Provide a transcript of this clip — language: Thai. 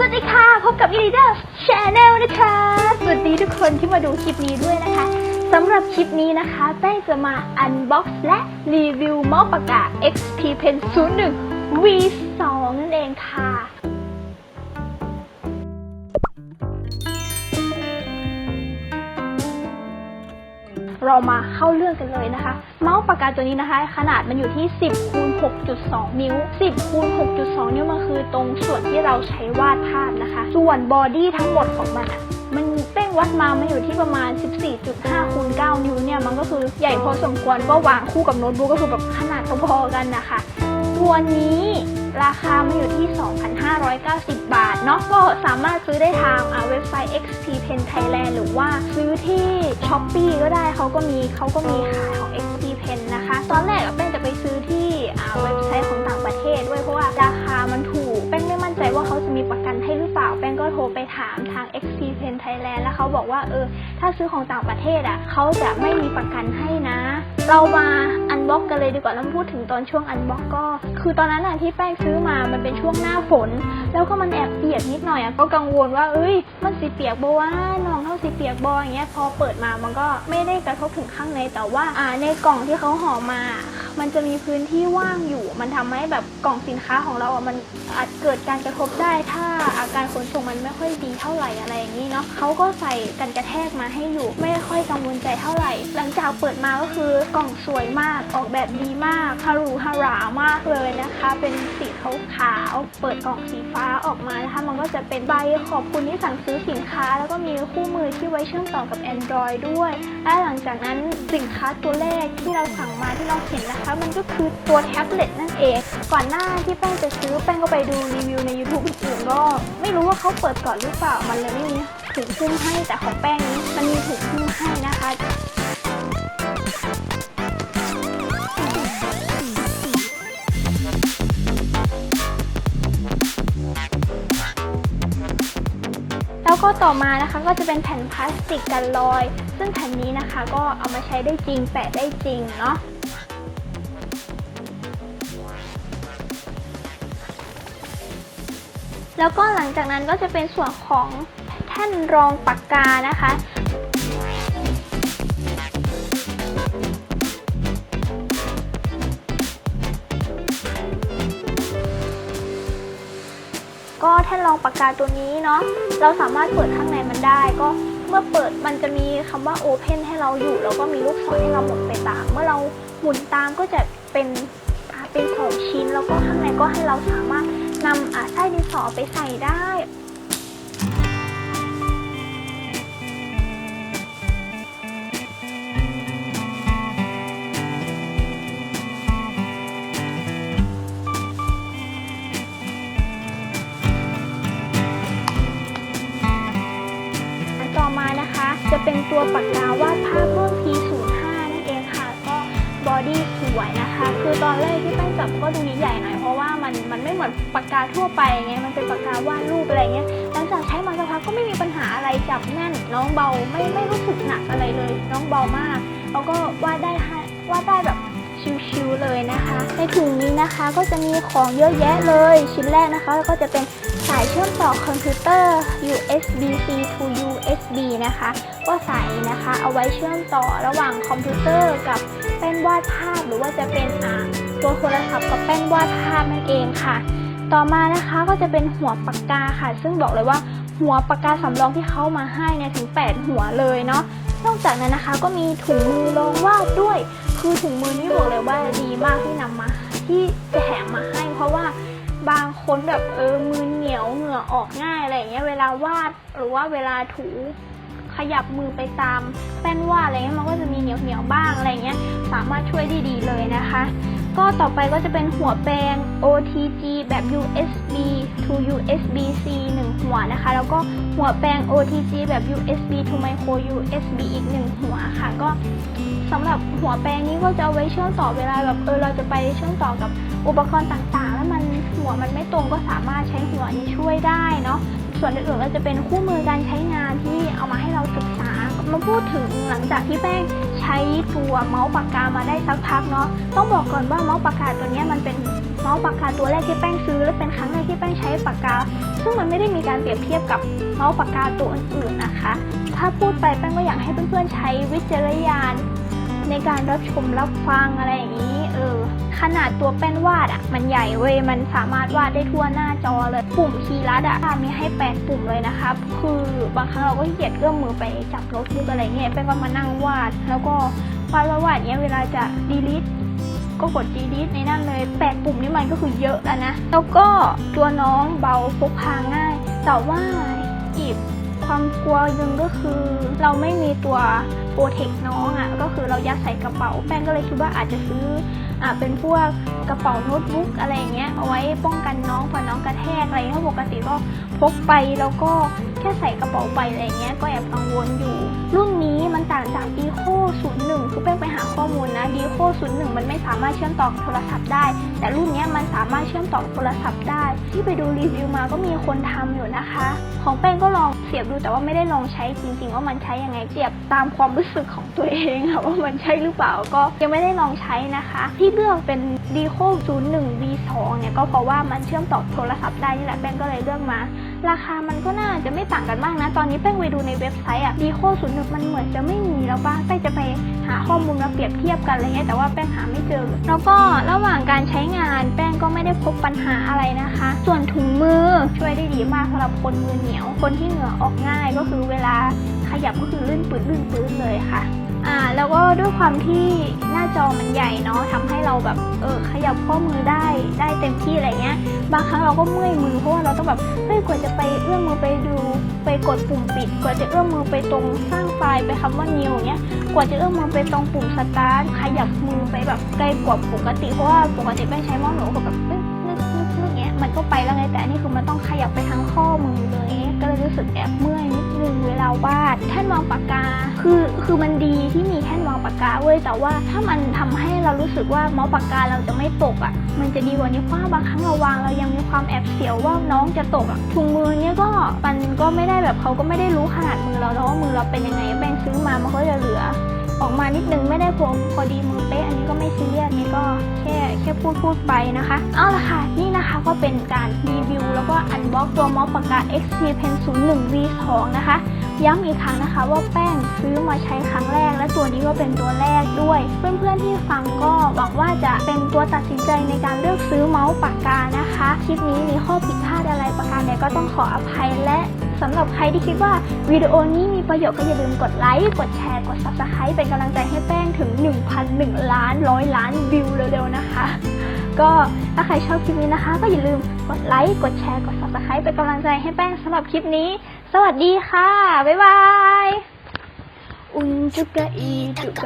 วัสดีค่ะ พบกับอีลีเดอร์ชแนลนะคะ สวัสดีทุกคนที่มาดูคลิปนี้ด้วยนะคะสำหรับคลิปนี้นะคะแป้งจะมาอันบ็อกซ์และรีวิวเมาส์ปากกา XP Pen 01 V2 นั่นเองค่ะ เรามาเข้าเรื่องกันเลยนะคะ เมาส์ปากกาตัวนี้นะคะ ขนาดมันอยู่ที่ 10คูณ6.2 นิ้ว 10คูณ6.2 นิ้วมันคือตรงส่วนที่เราใช้วาดภาพนะคะ ส่วนบอดี้ทั้งหมดของมันอะมันเป้งวัดมามันอยู่ที่ประมาณ 14.5คูณ9นิ้วเนี่ย มันก็คือใหญ่พอสมควรก็วางคู่กับโน้ตบุ๊กก็คือแบบขนาดพอๆกันนะคะ ตัวนี้ ราคามันอยู่ที่ 2,590 บาทเนาะก็สามารถซื้อได้ทางเว็บไซต์ XP Pen Thailand หรือว่าซื้อที่ Shopee ก็ได้เขาก็มีเขาก็มีขายของ XP Pen นะคะ ตอนแรกอะแป้งจะไปซื้อที่เว็บไซต์ของต่างประเทศด้วยเพราะว่าราคามันถูกแป้งไม่มั่นใจว่าเขาจะมีประกันให้หรือเปล่าแป้งก็โทรไปถามทาง XP Pen Thailand แล้วเขาบอกว่าเออถ้าซื้อของต่างประเทศอะเขาจะไม่มีประกันให้นะเรามาอันบ็อกกันเลยดีกว่าแล้วพูดถึงตอนช่วงอันบ็อกก็ คือตอนนั้นอะที่แป้งซื้อมามันเป็นช่วงหน้าฝน แล้วก็มันแอบเปียกนิดหน่อยอะก็กังวลว่าเอ้ย มันสีเปียกบว่าน้องเท่าสีเปียกบออย่างเงี้ยพอเปิดมามันก็ไม่ได้กระทบถึงข้างในแต่ว่าอ่าในกล่องที่เขาห่อมา มันจะมีพื้นที่ว่างอยู่ มันทำให้แบบกล่องสินค้าของเราอะมันอาจเกิดการกระทบได้ถ้าอาการขนส่งมันไม่ค่อยดีเท่าไหร่อะไรอย่างนี้เนาะเขาก็ใส่กันกระแทกมาให้อยู่ ไม่ค่อยกังวลใจเท่าไหร่ หลังจากเปิดมาก็คือกล่องสวยมาก ออกแบบดีมากฮารูฮารามากเลยนะคะ เป็นสีขาวขาวๆเปิดกล่องสีฟ้าออกมานะคะ มันก็จะเป็นใบขอบคุณที่สั่งซื้อสินค้า แล้วก็มีคู่มือที่ไว้เชื่อมต่อกับ Android ด้วย และหลังจากนั้นสินค้าตัวแรกที่เราสั่งมาที่เราเห็นนะคะ มันก็คือตัวแท็บเล็ตนั่นเอง ก่อนหน้าที่แป้งจะซื้อแป้งก็ไปดูรีวิวใน YouTube อื่นๆก็ไม่รู้ว่าเขาเปิดก่อนหรือเปล่ามันเลยไม่มีถุงหุ้มให้แต่ของแป้งนี้มันมีถุงขึ้น ต่อมานะคะก็จะเป็นแผ่นพลาสติกกันรอย ซึ่งแผ่นนี้นะคะก็เอามาใช้ได้จริงแปะได้จริงเนาะแล้วก็หลังจากนั้นก็จะเป็นส่วนของแท่นรองปากกานะคะ องปากกาตัวนี้เนาะเราสามารถเปิดข้างในมันได้ ก็เมื่อเปิดมันจะมีคำว่า Open ให้เราอยู่ แล้วก็มีลูกศรให้เราหมุนไปตาม เมื่อเราหมุนตามก็จะเป็นเป็นสองชิ้น แล้วก็ข้างในก็ให้เราสามารถนำไส้ดินสอไปใส่ได้ ปากกาวาดภาพรุ่น P05 นั่นเองค่ะ ก็บอดี้สวยนะคะ คือตอนแรกที่แป้งจับก็ดูนี้ใหญ่หน่อยเพราะว่ามันมันไม่เหมือนปากกาทั่วไปไง มันเป็นปากกาวาดรูปอะไรเงี้ย หลังจากใช้มาสักพักก็ไม่มีปัญหาอะไรจับแน่น น้องเบาไม่ไม่รู้สึกหนักอะไรเลย น้องเบามาก แล้วก็วาดได้วาดได้แบบชิวๆเลยนะคะ ในถุงนี้นะคะก็จะมีของเยอะแยะเลย ชิ้นแรกนะคะก็จะเป็น สายเชื่อมต่อคอมพิวเตอร์ USB-C to USB นะคะ ก็ใส่นะคะ เอาไว้เชื่อมต่อระหว่างคอมพิวเตอร์กับแป้นวาดภาพ หรือว่าจะเป็นอ่าตัวโทรศัพท์กับแป้นวาดภาพนั่นเองค่ะ ต่อมานะคะก็จะเป็นหัวปากกาค่ะ ซึ่งบอกเลยว่าหัวปากกาสำรองที่เขามาให้เนี่ยถึง 8 หัวเลยเนาะนอกจากนั้นนะคะก็มีถุงมือรองวาดด้วย คือถุงมือนี่บอกเลยว่าดีมากที่นำมาที่แถมมาให้ เพราะว่าบางค คนแบบเออมือเหนียวเหงื่อออกง่ายอะไรเงี้ย เวลาวาดหรือว่าเวลาถูขยับมือไปตามแป้นวาดอะไรเงี้ยมันก็จะมีเหนียวเหนียวบ้างอะไรเงี้ย สามารถช่วยได้ดีเลยนะคะ ก็ต่อไปก็จะเป็นหัวแปลง OTG แบบ USB to USB-C 1 หัวนะคะ แล้วก็หัวแปลง OTG แบบ USB to micro USB อีก 1 หัวค่ะ ก็ สำหรับหัวแปลงนี้ก็จะเอาไว้เชื่อมต่อเวลาแบบเออเราจะไปเชื่อมต่อกับอุปกรณ์ต่างๆ แล้วมันหัวมันไม่ตรงก็สามารถใช้หัวนี้ช่วยได้เนาะส่วนอื่นๆก็จะเป็นคู่มือการใช้งานที่เอามาให้เราศึกษามาพูดถึงหลังจากที่แป้งใช้ตัวเมาส์ปากกามาได้สักพักเนาะต้องบอกก่อนว่าเมาส์ปากกาตัวนี้มันเป็นเมาส์ปากกาตัวแรกที่แป้งซื้อและเป็นครั้งแรกที่แป้งใช้ปากกา ซึ่งมันไม่ได้มีการเปรียบเทียบกับเมาส์ปากกาตัวอื่นๆนะคะ ถ้าพูดไปแป้งก็อยากให้เพื่อนๆใช้วิจารณญาณ ในการรับชมรับฟังอะไรอย่างนี้ เออ ขนาดตัวแป้นวาดอะ่ะ มันใหญ่เว้ยมันสามารถวาดได้ทั่วหน้าจอเลย ปุ่มคีย์ลัดอะ่ะมีให้8ปุ่มเลยนะคะคือบางครั้งเราก็ขี้เกียจเอื้อมมือไปจับโน้ตบุ๊กอะไรเงี้ยแป้งก็มานั่งวาด แล้วก็วาดวาดวาดเนี้ยเวลาจะ delete ก็กด delete ในนั่นเลย8ปุ่มนี่มันก็คือเยอะแล้วนะ แล้วก็ตัวน้องเบาพกพาง่าย แต่ว่าอีกความกลัวหนึ่งก็คือ เราไม่มีตัว โปรเทคน้องอะ่ะก็คือเรายัดใส่กระเป๋าแป้งก็เลยคิดว่าอาจจะซื้ออ่าเป็นพวกกระเป๋าโน้ตบุ๊กอะไรเงี้ยเอาไว้ป้องกันน้องเผื่อน้องกระแทกอะไรเงี้ยปกติก็พกไปแล้วก็ แค่ใส่กระเป๋าไปอะไรเงี้ยก็แอบกังวลอยู่ รุ่นนี้มันต่างจาก d ีโค01คือแป้งไปหาข้อมูลนะ d ีโค01มันไม่สามารถเชื่อมต่อโทรศัพท์ได้ แต่รุ่นนี้มันสามารถเชื่อมต่อโทรศัพท์ได้ ที่ไปดูรีวิวมาก็มีคนทำอยู่นะคะ ของแป้งก็ลองเสียบดูแต่ว่าไม่ได้ลองใช้จริง ๆ ว่ามันใช้ยังไงเสียบตามความรู้สึกของตัวเองค่ะว่ามันใช่หรือเปล่าก็ยังไม่ได้ลองใช้นะคะ ที่เลือกเป็น d ีโค01 V2 เนี่ยก็เพราะว่ามันเชื่อมต่อโทรศัพท์ได้นี่แหละแป้งก็เลยเลือกมา ราคามันก็น่าจะไม่ต่างกันมากนะ ตอนนี้แป้งไปดูในเว็บไซต์อะดีโคศูนย์หนึ่งมันเหมือนจะไม่มีแล้วป่ะแป้งจะไปหาข้อมูลมาเปรียบเทียบกันอะไรเงี้ยแต่ว่าแป้งหาไม่เจอ แล้วก็ระหว่างการใช้งานแป้งก็ไม่ได้พบปัญหาอะไรนะคะ ส่วนถุงมือช่วยได้ดีมากสำหรับคนมือเหนียว คนที่เหงื่อออกง่ายก็คือเวลาขยับก็คือลื่นปืดลื่นปืดเลยค่ะ อ่าแล้วก็ด้วยความที่หน้าจอมันใหญ่เนาะทำให้เราแบบเออขยับข้อมือได้ได้เต็มที่อะไรเงี้ย บางครั้งเราก็เมื่อยมือเพราะว่าเราต้องแบบเฮ้ยกว่าจะไปเอื้อมมือไปดู ไปกดปุ่มปิด กว่าจะเอื้อมมือไปตรงสร้างไฟล์ไปคำว่า new เนี้ยกว่าจะเอื้อมมือไปตรงปุ่ม start ขยับมือไปแบบไกลกว่าปกติเพราะว่าปกติไม่ใช้มาส์หนูก็แบบนึกนึกนึกเงี้ยมันก็ไปแล้วไงแต่อันนี่คือมันต้องขยับไปทั้งข้อมือเลย ก็เลยรู้สึกแอบเมื่อยนิดนึงเวลาวาดแท่นวางปากกา คือคือมันดีที่มีแท่นวางปากกาเว้ยแต่ว่าถ้ามันทำให้เรารู้สึกว่าเมาส์ปากกาเราจะไม่ตกอะ่ะ มันจะดีกว่านี้เพราะบางครั้งเราวางเรายังมีความแอบเสียวว่าน้องจะตกอะ่ะถุงมือเนี้ยก็มันก็ไม่ได้แบบเขาก็ไม่ได้รู้ขนาดมือเราแล้วว่ามือเราเป็นยังไงแบงซื้อมามันก็จะเหลือ ออกมานิดนึงไม่ได้พวงพอดีมือเป๊ะอันนี้ก็ไม่ซีเรียสนี่ก็แค่แค่พูดพูดไปนะคะ เอาละค่ะ นี่นะคะก็เป็นการรีวิว แล้วก็อันบ็อกตัวเมาส์ปากกา XP Pen 01 V2 นะคะย้ำอีกครั้งนะคะว่าแป้งซื้อมาใช้ครั้งแรก และตัวนี้ก็เป็นตัวแรกด้วย เพื่อนๆที่ฟังก็หวังว่าจะเป็นตัวตัดสินใจในการเลือกซื้อเมาส์ปากกานะคะ คลิปนี้มีข้อผิดพลาดอะไรประการใดก็ต้องขออภัยและ สำหรับใครที่คิดว่าวิดีโอนี้มีประโยชน์ก็อย่าลืมกดไลค์ กดแชร์ กด Subscribe เป็นกำลังใจให้แป้งถึง 1,001 ล้านร้อยล้านวิวเร็วๆนะคะ ก็ถ้าใครชอบคลิปนี้นะคะ ก็อย่าลืมกดไลค์ กดแชร์ กด Subscribe เป็นกำลังใจให้แป้งสำหรับคลิปนี้ สวัสดีค่ะ บ๊ายบายอุนจุกะอีจุก